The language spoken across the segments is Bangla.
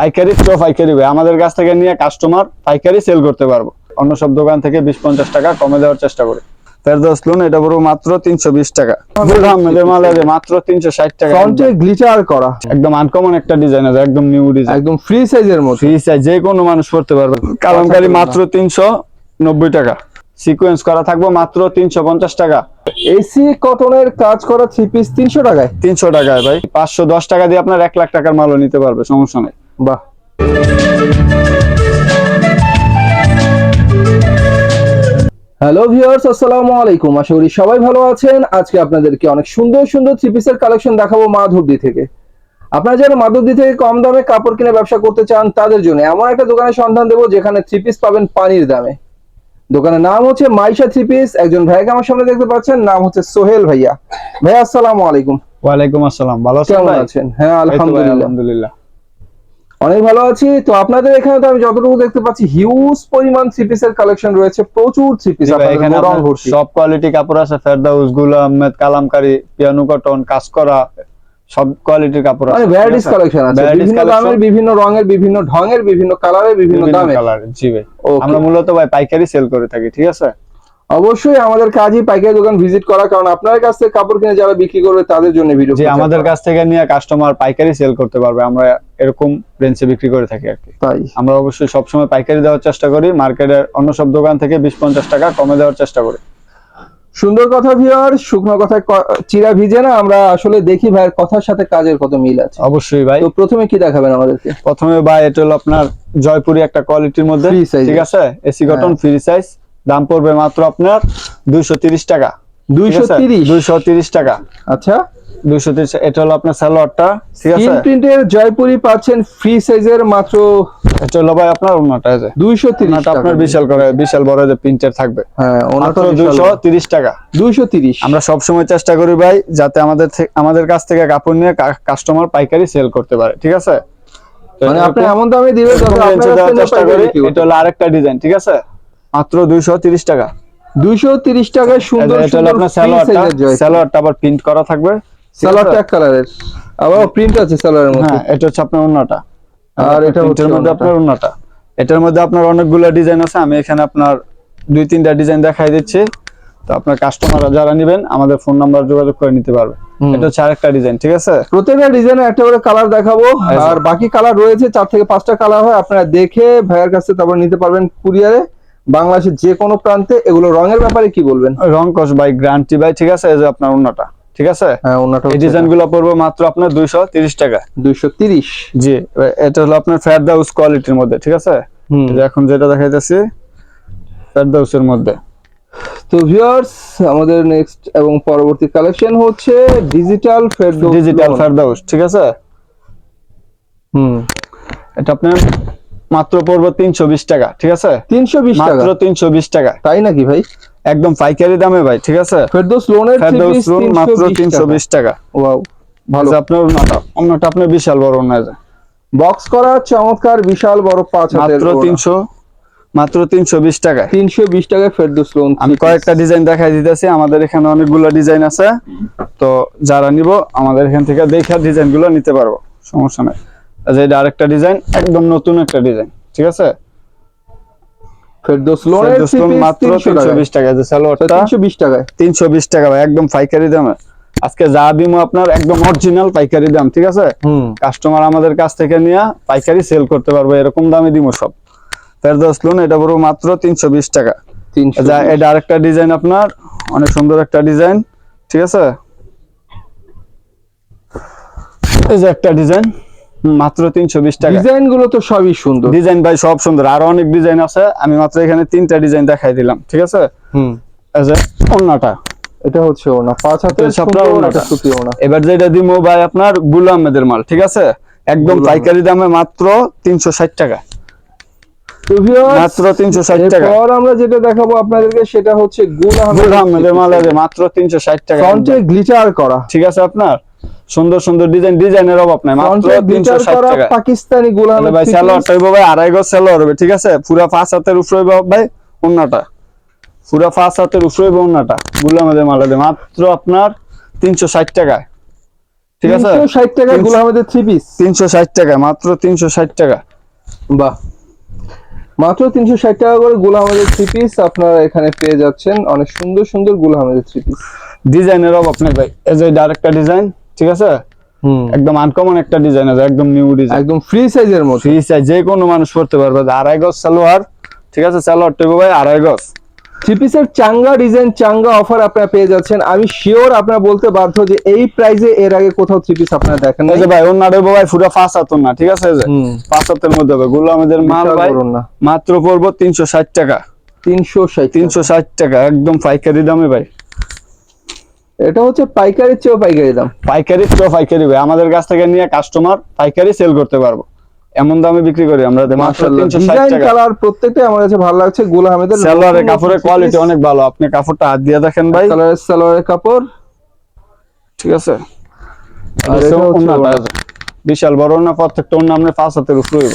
পাইকারি তো পাইকারি ভাই। আমাদের কাছ থেকে নিয়ে কাস্টমার পাইকারি সেল করতে পারব। অন্য সব দোকান থেকে বিশ পঞ্চাশ টাকা কমে দেওয়ার চেষ্টা করি। ফেরদৌস লোন এটা পুরো মাত্র তিনশো বিশ টাকা। আহমেদের মাল আছে মাত্র তিনশো ষাট টাকা। ফ্রন্টে গ্লিচার করা। একদম আনকমন একটা ডিজাইন আছে একদম নিউ ডিজাইন একদম ফ্রি সাইজের মধ্যে ফ্রি সাইজ যে কোনো মানুষ পড়তে পারবে। কালামকারি মাত্র তিনশো নব্বই টাকা। সিকোয়েন্স করা থাকবে মাত্র তিনশো পঞ্চাশ টাকা। এসি কটনের কাজ করা থ্রি পিস তিনশো টাকায়। তিনশো টাকায় ভাই। পাঁচশো দশ টাকা দিয়ে আপনার এক লাখ টাকার মালও নিতে পারবে সমস্যা নেই। বাহ। হ্যালো ভিউয়ার্স আসসালামু আলাইকুম। আশা করি সবাই ভালো আছেন। আজকে আপনাদেরকে অনেক সুন্দর সুন্দর থ্রি পিসের কালেকশন দেখাবো মাধবদী থেকে। আপনারা যারা মাধবদী থেকে কম দামে কাপড় কিনে ব্যবসা করতে চান তাদের জন্য এমন একটা দোকানের সন্ধান দেবো যেখানে থ্রি পিস পাবেন পানির দামে। দোকানের নাম হচ্ছে মাইশা থ্রি পিস একজন ভাইকে আমার সামনে দেখতে পাচ্ছেন নাম হচ্ছে সোহেল ভাইয়া। ভাইয়া আসসালামু আলাইকুম। ওয়ালাইকুম আসসালাম। ভালো আছেন হ্যাঁ আলহামদুলিল্লাহ। আলহামদুলিল্লাহ। অনেক ভালো আছি। তো আপনাদের এখানে তো আমি যতটুকু দেখতে পাচ্ছি হিউজ পরিমাণ থ্রি পিসের কালেকশন রয়েছে প্রচুর থ্রি পিস এখানে সব কোয়ালিটি কাপড় আছে ফেরদাউস গুল আহমেদ কালামকারি পিয়ানু কটন কাজ করা সব কোয়ালিটির কাপড় মানে আছে। ভ্যারাইটিস কালেকশন আছে? বিভিন্ন দামের বিভিন্ন রঙের বিভিন্ন ঢঙের বিভিন্ন কালারের বিভিন্ন বিভিন্ন দামে কালার জি ভাই। আমরা মূলত ভাই পাইকারি সেল করে থাকি ঠিক আছে? অবশ্যই আমাদের কাজই পাইকারি দোকান ভিজিট করা কারণ আপনার কাছ থেকে কাপড় কিনে যারা বিক্রি করবে তাদের জন্য ভিডিও যে আমাদের কাছ থেকে নিয়ে কাস্টমার পাইকারি সেল করতে পারবে আমরা এরকম রেঞ্জে বিক্রি করে থাকি আর কি। তাই। আমরা অবশ্যই সবসময় পাইকারি দেওয়ার চেষ্টা করি মার্কেটের অন্য সব দোকান থেকে বিশ পঞ্চাশ টাকা কমে দেওয়ার চেষ্টা করি। সুন্দর কথা ভিউয়ার শুকনো কথা চিরা ভিজে না আমরা আসলে দেখি ভাইয়ের কথার সাথে কাজের কত মিল আছে। অবশ্যই ভাই। তো প্রথমে কি দেখাবেন আমাদেরকে? প্রথমে ভাই এটা হলো আপনার জয়পুরি একটা কোয়ালিটির মধ্যে ঠিক আছে? এসি কটন ফ্রি সাইজ দাম পড়বে মাত্র আপনার দুইশো তিরিশ টাকা। দুইশো টাকা। আচ্ছা। দুইশো এটা হলো আপনার সালোয়ারটা ঠিক আছে? প্রিন্টের জয়পুরি পাচ্ছেন ফ্রি সাইজের মাত্র এটা হলো ভাই আপনার ওনাটা এই দুইশো তিরিশ আপনার বিশাল করে বিশাল বড় যে প্রিন্টের থাকবে। হ্যাঁ দুইশো তিরিশ টাকা। দুইশো তিরিশ। আমরা সব সময় চেষ্টা করি ভাই যাতে আমাদের আমাদের কাছ থেকে কাপড় নিয়ে কাস্টমার পাইকারি সেল করতে পারে ঠিক আছে? মানে আপনি এরকম- এমন দামে দিবেন চেষ্টা করি এটা হলো আরেকটা ডিজাইন ঠিক আছে? মাত্র দুইশো তিরিশ টাকা। দুইশো তিরিশ টাকায় সুন্দর সুন্দর আপনার সালোয়ারটা। সালোয়ারটা আবার প্রিন্ট করা থাকবে। সালোয়ারটা? এক কালারের আবার প্রিন্ট আছে সালোয়ারের মধ্যে। হ্যাঁ এটা হচ্ছে আপনার অন্যটা আর এটা হচ্ছে মধ্যে আপনার অন্যটা এটার মধ্যে আপনার অনেকগুলো ডিজাইন আছে। আমি এখানে আপনার দুই তিনটা ডিজাইন দেখাই দিচ্ছি। তো আপনার কাস্টমাররা যারা নেবেন আমাদের ফোন নাম্বার যোগাযোগ করে নিতে পারবে। এটা হচ্ছে আরেকটা ডিজাইন ঠিক আছে? প্রত্যেকটা ডিজাইনের একটা করে কালার দেখাবো। আর বাকি কালার রয়েছে চার থেকে পাঁচটা কালার হয়। আপনারা দেখে ভাইয়ের কাছে তারপর নিতে পারবেন কুরিয়ারে বাংলাদেশের যে কোনো প্রান্তে এগুলো রঙের ব্যাপারে কি বলবেন? রং কস বাই গ্রান্টি বাই ঠিক আছে? এই যে আপনার অন্যটা ঠিক আছে? হ্যাঁ এই ডিজাইনগুলো পড়বে মাত্র আপনার দুইশো তিরিশ টাকা। দুইশো তিরিশ? জি এটা হলো আপনার ফেরদাউস কোয়ালিটির মধ্যে ঠিক আছে? হুম। যে এখন যেটা দেখাইতেছি ফেরদাউসের মধ্যে। তো ভিউয়ার্স আমাদের নেক্সট এবং পরবর্তী কালেকশন হচ্ছে ডিজিটাল ফেরদৌস ডিজিটাল ফেরদাউস ঠিক আছে? হুম। এটা আপনার মাত্র পড়বে তিনশো বিশ টাকা ঠিক আছে? তিনশো বিশ টাকা? মাত্র তিনশো বিশ টাকা। তাই নাকি ভাই? একদম পাইকারি দামে ভাই ঠিক আছে? ফেরদৌস লোনের রুম মাত্র তিনশো বিশ টাকা। ওয়াও ভালো। আপনার অন্যটা অন্যটা আপনার বিশাল বড় অন্য বক্স করা চমৎকার বিশাল বড় পাঁচ মাত্র তিনশো মাত্র তিনশো বিশ টাকায়। তিনশো বিশ টাকায় ফেরদৌস লোন আমি কয়েকটা ডিজাইন দেখাই দিতেছি আমাদের এখানে অনেকগুলো ডিজাইন আছে। তো যারা নিব আমাদের এখান থেকে দেখে ডিজাইনগুলো নিতে পারব সমস্যা নাই। এটা আরেকটা ডিজাইন একদম নতুন একটা ডিজাইন ঠিক আছে? ফেরদৌস লোনের লোন মাত্র টাকা যে সালোয়ারটা। তিনশো বিশ টাকায়। তিনশো বিশ টাকা ভাই একদম পাইকারি দামে। আজকে যা আপনার একদম অরিজিনাল পাইকারি দাম ঠিক আছে? কাস্টমার আমাদের কাছ থেকে নিয়ে পাইকারি সেল করতে পারবে এরকম দামে দিব সব। ফেরদৌস লোন এটা পুরো মাত্র তিনশো বিশ টাকা। এটা আরেকটা ডিজাইন আপনার অনেক সুন্দর একটা ডিজাইন ঠিক আছে? এই যে একটা ডিজাইন মাত্র তিনশো বিশ টাকা। ডিজাইনগুলো তো সবই সুন্দর। ডিজাইন ভাই সব সুন্দর। আরও অনেক ডিজাইন আছে। আমি মাত্র এখানে তিনটা ডিজাইন দেখাই দিলাম ঠিক আছে? হুম। অন্যটা এটা হচ্ছে ওনা পাঁচ হাতের ওড়নাটা। একটা সুতি ওনা এবার যেটা দিব ভাই আপনার গুল আহমেদের মাল ঠিক আছে? একদম পাইকারি দামে মাত্র তিনশো ষাট টাকা। মাত্র তিনশো ষাট টাকা। আমরা যেটা দেখাবো আপনাদেরকে সেটা হচ্ছে গুল আহমেদের মাল মাত্র তিনশো ষাট টাকা। গ্লিচার করা। ঠিক আছে আপনার? সুন্দর সুন্দর ডিজাইন ডিজাইনের অভাব নাই মাত্র ফ্রন্টে তিনশো গ্লিচার ষাট করা টাকা। পাকিস্তানি গুল তাহলে আহমেদ ভাই। ভাই আড়াই গজ স্যালোয়ার হবে ঠিক আছে? পুরা পাঁচ হাতের উপরে হইবে ভাই অন্যটা। পুরা পাঁচ হাতের উপরে হইবে অন্যটা। গুলো আমাদের মাল আছে মাত্র আপনার তিনশো ষাট টাকায়। ঠিক আছে? তিনশো ষাট টাকায় তিনশো- থ্রি পিস তিনশো ষাট টাকা মাত্র তিনশো ষাট টাকা। বাহ। মাত্র তিনশো ষাট টাকা করে গুল আহমেদের থ্রি পিস আপনারা এখানে পেয়ে যাচ্ছেন। অনেক সুন্দর সুন্দর গুল আহমেদের থ্রি পিস ডিজাইনের অভাব নেই ভাই এই যে ডাইরেক্টটা ডিজাইন ঠিক আছে? একদম আনকমন একটা ডিজাইন আছে একদম নিউ ডিজাইন একদম ফ্রি সাইজের মধ্যে ফ্রি সাইজ যে কোনো মানুষ পড়তে পারবে। আড়াই গজ সালোয়ার ঠিক আছে? সালোয়ার টেবু ভাই আড়াই গজ। থ্রি পিসের চাঙ্গা ডিজাইন চাঙ্গা অফার আপনারা পেয়ে যাচ্ছেন। আমি শিওর আপনারা বলতে বাধ্য যে এই প্রাইজে এর আগে কোথাও থ্রি পিস আপনারা দেখেন যে ভাই ওর নাড়ে ভাই পুরো পাঁচ হাতর না ঠিক আছে? পাঁচ হাতের মধ্যে হবে। গুলো আমাদের মাল ভাই মাত্র পড়ব তিনশো ষাট টাকা। তিনশো ষাট তিনশো ষাট টাকা একদম পাইকারি দামে ভাই। এটা হচ্ছে পাইকারির চেয়েও পাইকারি দাম। পাইকারি তো পাইকারি ভাই। আমাদের কাছ থেকে নিয়ে কাস্টমার পাইকারি সেল করতে পারব। এমন দামে বিক্রি করি আমরা। ডিজাইন টাকা। কালার প্রত্যেকটাই আমার কাছে ভালো লাগছে। গুল আহমেদের সালোয়ারের কাপড়ের কোয়ালিটি অনেক ভালো। আপনি কাপড়টা হাত দিয়ে দেখেন ভাই। কালারের সালোয়ারের কাপড়। ঠিক আছে। বিশাল বড় না প্রত্যেকটা ওড়না আপনি পাঁচ হাতের উপরে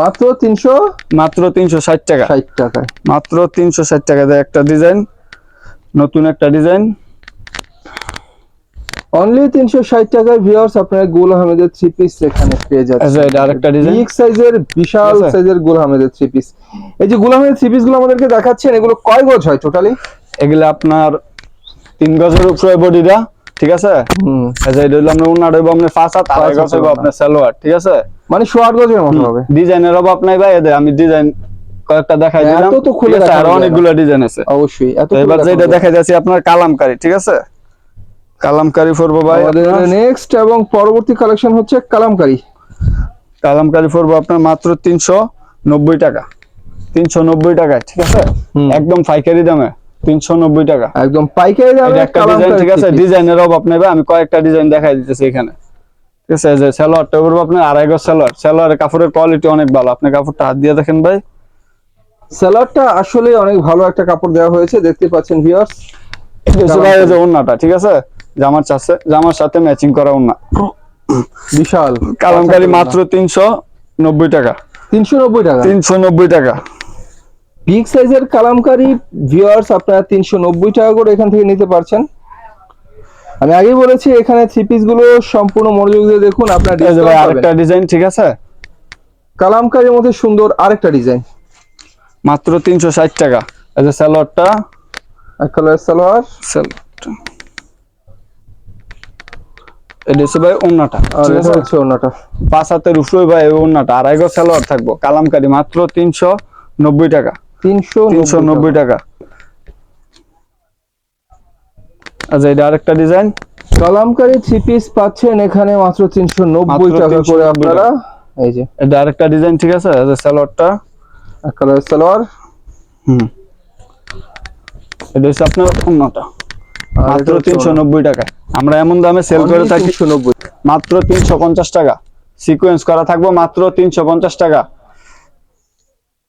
মাত্র তিনশো মাত্র তিনশো ষাট টাকা। ষাট টাকায়। মাত্র তিনশো ষাট টাকা দেয় একটা ডিজাইন নতুন একটা ডিজাইন অনলি তিনশো ষাট টাকায় ভিউয়ার্স আপনারা গুল আহমেদের থ্রি পিস এখানে পেয়ে আচ্ছা যাচ্ছেন এটা আরেকটা ডিজাইন বিগ সাইজের বিশাল। সাইজের গুল আহমেদের থ্রি পিস এই যে গুল আহমেদের থ্রি পিসগুলো আমাদেরকে দেখাচ্ছেন এগুলো কয় গজ হয় টোটালি এগুলো আপনার তিন গজের উপরে বডিটা ঠিক আছে? আচ্ছা এটা হলো আমরা হইবো আপনার পাঁচ হাত আড়াই গজ হইবো আপনার সালোয়ার ঠিক আছে? মানে শো আট গজের মতো হবে। ডিজাইনের অভাব নাই ভাই এদের আমি ডিজাইন কয়েকটা দেখাই এত তো খুলে আরও। অনেকগুলো ডিজাইন আছে। অবশ্যই এত এবার যেটা দেখা যাচ্ছে আপনার কালামকারি ঠিক আছে? কালামকারি পরবো ভাই নেক্সট এবং পরবর্তী কালেকশন হচ্ছে কালামকারি। কালামকারি পরবো আপনার মাত্র তিনশো নব্বই টাকা। তিনশো নব্বই টাকায় ঠিক আছে? একদম পাইকারি দামে তিনশো নব্বই টাকা। একদম পাইকারি দামে একটা ডিজাইন ঠিক আছে? ডিজাইনের অভাব ভাই, আমি কয়েকটা ডিজাইন দেখাই দিতেছি এখানে। ঠিক আছে? যে সালোয়ারটা পরবো আপনার আড়াই গজ সালোয়ার। সালোয়ারের কাপড়ের কোয়ালিটি অনেক ভালো। আপনি কাপড়টা হাত দিয়ে দেখেন ভাই। সালোয়ারটা আসলে অনেক ভালো একটা কাপড় দেওয়া হয়েছে দেখতে পাচ্ছেন ভিউয়ার্স ওড়নাটা ঠিক আছে? জামার চাষে জামার সাথে ম্যাচিং করা ওড়না বিশাল। কালামকারি মাত্র তিনশো নব্বই টাকা। তিনশো নব্বই টাকা? তিনশো নব্বই টাকা। বিগ সাইজের কালামকারি ভিউয়ার্স আপনারা তিনশো নব্বই টাকা করে এখান থেকে নিতে পারছেন। আমি আগেই বলেছি এখানে থ্রি পিসগুলো সম্পূর্ণ মনোযোগ দিয়ে দেখুন আপনার আরেকটা ডিজাইন ঠিক আছে? কালামকারির মধ্যে সুন্দর আরেকটা ডিজাইন মাত্র তিনশো ষাট টাকা। এই যে সালোয়ারটা। এক কালার সালোয়ার। সালোয়ারটা এটা হচ্ছে ভাই আছে হচ্ছে ওনাটা পাঁচ হাতের উপরে ভাই এই ওড়নাটা আড়াই গজ সালোয়ার থাকব। কালামকারি মাত্র তিনশো নব্বই টাকা। তিনশো তিনশো নব্বই টাকা। আচ্ছা এটা আরেকটা ডিজাইন কালামকারি থ্রি পিস পাচ্ছেন এখানে মাত্র তিনশো নব্বই টাকা করে আপনারা। এই যে। এটা আরেকটা ডিজাইন ঠিক আছে? সালোয়ারটা। কালার সালোয়ার। হুম। এটা হচ্ছে আপনার আর মাত্র এটা তিনশো নব্বই টাকা। আমরা এমন দামে সেল করে থাকি। নব্বই। মাত্র তিনশো পঞ্চাশ টাকা। সিকোয়েন্স করা থাকব মাত্র তিনশো পঞ্চাশ টাকা।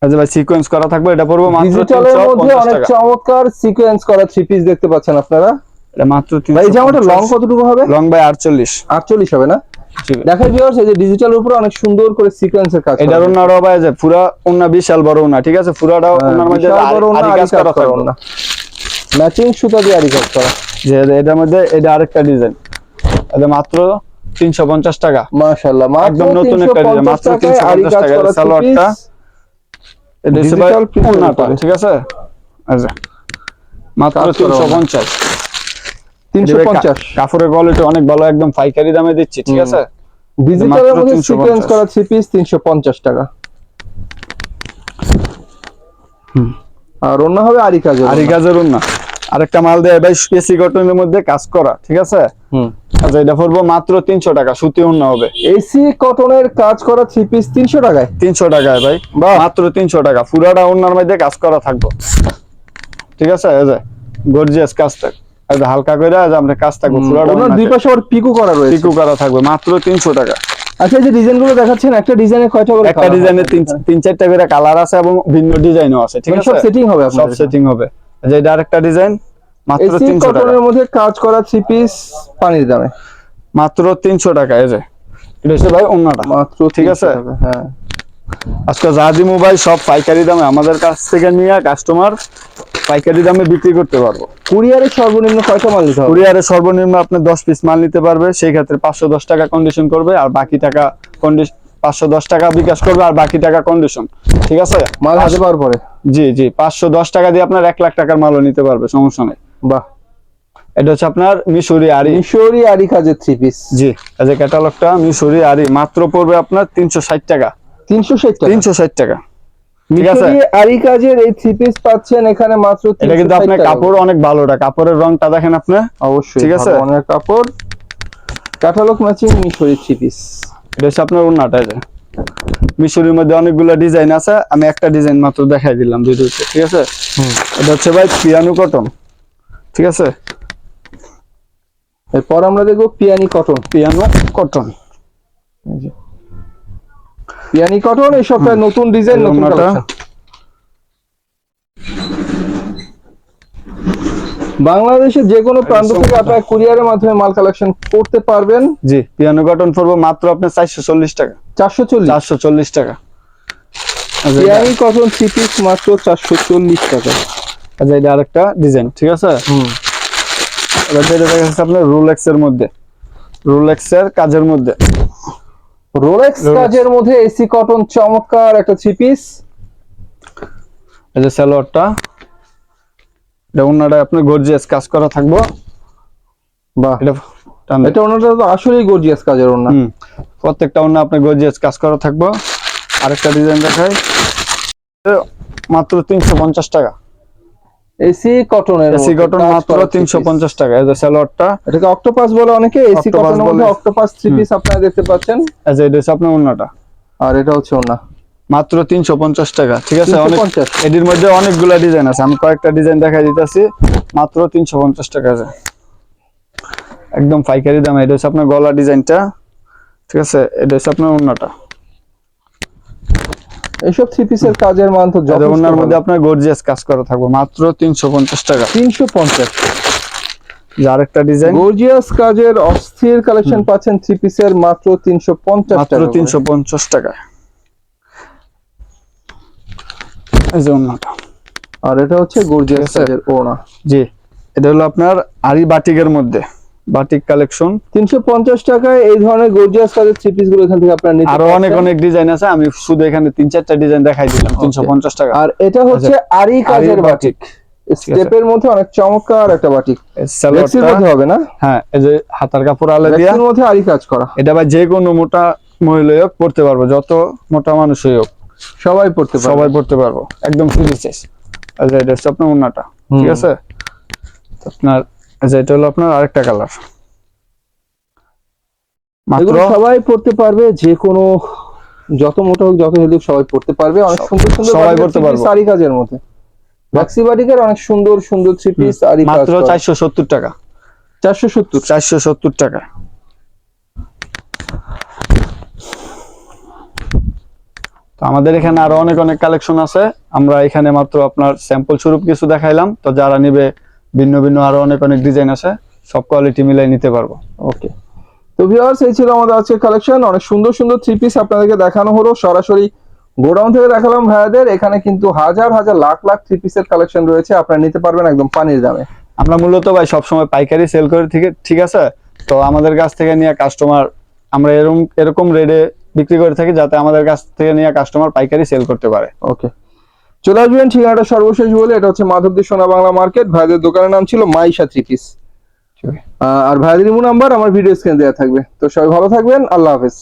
আচ্ছা ভাই সিকোয়েন্স করা থাকবে এটা পড়ব মাত্র ডিজিটালের তিনশো মধ্যে অনেক চমৎকার সিকোয়েন্স করা থ্রি পিস দেখতে পাচ্ছেন আপনারা। এটা মাত্র ভাই জামাটা লং কতটুকু হবে? লং বাই আটচল্লিশ। আটচল্লিশ হবে না? দেখা ভিউয়ার্স এই যে ডিজিটাল উপরে অনেক সুন্দর করে সিকোয়েন্সের কাজ ভাই যে পুরা ওনা বিশাল বড় ওনা ঠিক আছে? পুরাটাও হ্যাঁ, ওনার মধ্যে আরি কাজ করা থাকবে। ম্যাচিং সুতা দিয়ে আরি কাজ করা। যে এটার মধ্যে এটা আরেকটা ডিজাইন এটা মাত্র তিনশো পঞ্চাশ টাকা। মাশাআল্লাহ একদম নতুন একটা ডিজাইন, মাত্র টাকায় আরি 350 টাকা সালোয়ারটা। এটা। ঠিক আছে? আচ্ছা মাত্র কোয়ালিটি অনেক ভালো একদম পাইকারি দামে দিচ্ছি ঠিক আছে? ডিজিটালের মধ্যে সিকোয়েন্স করা থ্রি পিস তিনশো পঞ্চাশ টাকা। আর অন্য হবে আরি কাজ আর কাজের না আরেকটা মাল দেয় ভাই স্পেসি কটনের মধ্যে কাজ করা ঠিক আছে? আচ্ছা এটা পড়ব মাত্র তিনশো টাকা সুতি উন্না হবে। এসি কটনের কাজ করা থ্রি পিস তিনশো টাকায়? তিনশো টাকায় ভাই। মাত্র তিনশো টাকা পুরাটা উন্নার মধ্যে কাজ করা থাকব। ঠিক আছে গর্জিয়াস কাজ থাক হালকা করে আমরা কাজ থাকব পুরাটা দুই পাশে আবার পিকো করা রয়েছে। পিকু করা থাকবে মাত্র তিনশো টাকা। আচ্ছা যে ডিজাইনগুলো দেখাচ্ছেন একটা ডিজাইনে কয়টা করে একটা ডিজাইনের তিন চারটা করে কালার আছে এবং ভিন্ন ডিজাইনও আছে ঠিক মানে আছে? সব সেটিং হবে সব সেটিং হবে। যে এটা আরেকটা ডিজাইন মাত্র এসি তিনশো টাকা। কটনের মধ্যে কাজ করা থ্রি পিস পানির দামে। মাত্র তিনশো টাকা এই যে। এটা হচ্ছে ভাই অন্যটা মাত্র ঠিক আছে? হ্যাঁ। আজকে জাহাজি মোবাইল সব পাইকারি দামে আমাদের কাছ থেকে নিয়ে কাস্টমার পাইকারি দামে বিক্রি করতে পারব। কুরিয়ারে সর্বনিম্ন কয়টা মাল নিতে হবে। কুরিয়ারে সর্বনিম্ন আপনি দশ পিস মাল নিতে পারবে সেই ক্ষেত্রে পাঁচশো দশ টাকা কন্ডিশন করবে আর বাকি টাকা কন্ডিশন পাঁচশো দশ টাকা বিকাশ করবে আর বাকি টাকা কন্ডিশন ঠিক আছে? মাল হাতে পাওয়ার পরে? জি জি পাঁচশো দশ টাকা দিয়ে আপনার এক লাখ টাকার মালও নিতে পারবে সমস্যা নেই। বাহ। এটা হচ্ছে আপনার মিশরি আরি মিশরি আরি কাজের থ্রি পিস জি ক্যাটালগটা মিশরি আরি মাত্র পড়বে আপনার তিনশো ষাট টাকা। তিনশো ষাট টাকা? তিনশো ষাট টাকা। ঠিক আছে? মিশরি আরি কাজের এই থ্রি পিস পাচ্ছেন এখানে মাত্র এটা কিন্তু 360 আপনার। কাপড় অনেক ভালোটা কাপড়ের রংটা দেখেন আপনি। অবশ্যই ঠিক আছে? কাপড়। ক্যাটালগ ম্যাচিং মিশরি থ্রি পিস হচ্ছে আপনার ওন্নাটা এই যে। মিশরির মধ্যে অনেকগুলো ডিজাইন আছে আমি একটা ডিজাইন মাত্র দেখাই দিলাম ভিডিওতে ঠিক আছে? এটা হচ্ছে ভাই পিয়ানো কটন ঠিক আছে? এরপর আমরা দেখব পিয়ানি কটন পিয়ানো কটন। পিয়ানি কটন এই সপ্তাহে নতুন ডিজাইন নতুন ওড়নাটা। বাংলাদেশের যে কোনো প্রান্ত থেকে। আপনারা কুরিয়ারের মাধ্যমে মাল কালেকশন করতে পারবেন। জি পিয়ানো কটন পড়ব মাত্র আপনার চারশো চল্লিশ টাকা। চারশো চল্লিশ? চারশো চল্লিশ টাকা। আচ্ছা, এটা- পিয়ানি কটন থ্রি পিস মাত্র চারশো চল্লিশ টাকা। আচ্ছা এটা আরেকটা ডিজাইন ঠিক আছে? হুম। এবার যেটা দেখা যাচ্ছে আপনার রোলেক্স এর মধ্যে। রোলেক্স এর কাজের মধ্যে। রোলেক্স। কাজের মধ্যে এসি কটন চমৎকার একটা থ্রি পিস এই যে সালোয়ারটা। এটা আপনার গর্জিয়াস কাজ করা থাকব। বাহ এটা এটা ওনাটা তো আসলেই গর্জিয়াস কাজের ওনা প্রত্যেকটা অন্য আপনার গর্জিয়াস কাজ করা থাকব। আরেকটা ডিজাইন দেখাই। মাত্র তিনশো পঞ্চাশ টাকা। এসি কটনের এসি কটন মাত্র তিনশো পঞ্চাশ টাকা। এই যে সালোয়ারটা এটাকে অক্টোপাস বলে অনেকে। এসি কটনের মধ্যে। অক্টোপাস থ্রি পিস আপনারা দেখতে পাচ্ছেন। এই যে এটা হচ্ছে আপনার অন্যটা। আর এটা হচ্ছে ওনা মাত্র তিনশো পঞ্চাশ টাকা ঠিক আছে? অনেক এটির মধ্যে অনেকগুলা ডিজাইন আছে। আমি কয়েকটা ডিজাইন দেখাই দিতেছি। মাত্র তিনশো পঞ্চাশ টাকা আছে। একদম পাইকারি দাম। এটা হচ্ছে আপনার গলা ডিজাইনটা ঠিক আছে? এটা হচ্ছে আপনার অন্যটা এইসব থ্রি পিসের কাজের মান তো ওনার মধ্যে আপনার গর্জিয়াস কাজ করা থাকবে। মাত্র তিনশো পঞ্চাশ টাকা। তিনশো পঞ্চাশ। আরেকটা ডিজাইন। গর্জিয়াস কাজের অস্থির কালেকশন পাচ্ছেন থ্রি পিসের মাত্র তিনশো পঞ্চাশ মাত্র তিনশো পঞ্চাশ টাকা এই যে অন্যটা আর এটা হচ্ছে গর্জিয়াস। কাজের ওনা জি। এটা হলো আপনার আরি বাটিকের মধ্যে। বাটিক কালেকশন তিনশো পঞ্চাশ টাকায় এই ধরনের গর্জিয়াস কাজের থ্রি পিসগুলো এখান থেকে আপনারা নিতে আরও অনেক অনেক ডিজাইন আছে। আমি শুধু এখানে তিন চারটা ডিজাইন দেখাই দিলাম। তিনশো পঞ্চাশ টাকা। আর এটা হচ্ছে আরি কাজের বাটিক। স্টেপের মধ্যে অনেক চমৎকার একটা বাটিক। সালোয়ারটা মধ্যে হবে না? হ্যাঁ এই যে হাতার কাপড় আলা দিয়া। মধ্যে আরি কাজ করা। এটা ভাই যে কোনো মোটা মহিলা হোক পড়তে পারব। যত মোটা মানুষই হোক। সবাই পড়তে পারবে। সবাই পড়তে পারব। একদম ফ্রি সাইজ আচ্ছা এটা হচ্ছে আপনার উন্নাটা ঠিক আছে? আপনার আচ্ছা এটা হলো আপনার আরেকটা কালার মাত্র সবাই পড়তে পারবে যে কোনো যত মোটা হোক যত হেলদি হোক সবাই পড়তে পারবে। অনেক সুন্দর সুন্দর সবাই পড়তে পারবে। পারব। কাজের মধ্যে। ম্যাক্সি বাটিকের অনেক সুন্দর সুন্দর থ্রি পিস আরি মাত্র চারশো সত্তর টাকা। চারশো সত্তর। চারশো সত্তর টাকা তো আমাদের এখানে আরও অনেক অনেক কালেকশন আছে। আমরা এখানে মাত্র আপনার স্যাম্পল স্বরূপ কিছু দেখাইলাম। তো যারা নিবে ভিন্ন ভিন্ন আরও অনেক অনেক ডিজাইন আছে সব কোয়ালিটি মিলাই নিতে পারব। ওকে তো ভিউয়ার্স এই ছিল আমাদের আজকের কালেকশন অনেক সুন্দর সুন্দর থ্রি পিস আপনাদেরকে দেখানো হলো। সরাসরি গোডাউন থেকে দেখালাম ভাইয়াদের। এখানে কিন্তু হাজার হাজার লাখ লাখ থ্রি পিসের কালেকশন রয়েছে। আপনারা নিতে পারবেন একদম পানির দামে। আমরা মূলত ভাই সবসময় পাইকারি সেল করে ঠিক ঠিক আছে? তো আমাদের কাছ থেকে নিয়ে কাস্টমার আমরা এরকম এরকম রেটে বিক্রি করে থাকি যাতে আমাদের কাছ থেকে নিয়ে কাস্টমার পাইকারি সেল করতে পারে। ওকে চলে আসবেন ঠিকানাটা সর্বশেষ বলে এটা হচ্ছে মাধবদী সোনা বাংলা মার্কেট ভাইদের দোকানের নাম ছিল মাইশা থ্রি পিস আর ভাইদের ইমো নাম্বার আমার ভিডিও স্ক্রিন দেওয়া থাকবে। তো সবাই ভালো থাকবেন আল্লাহ হাফেজ।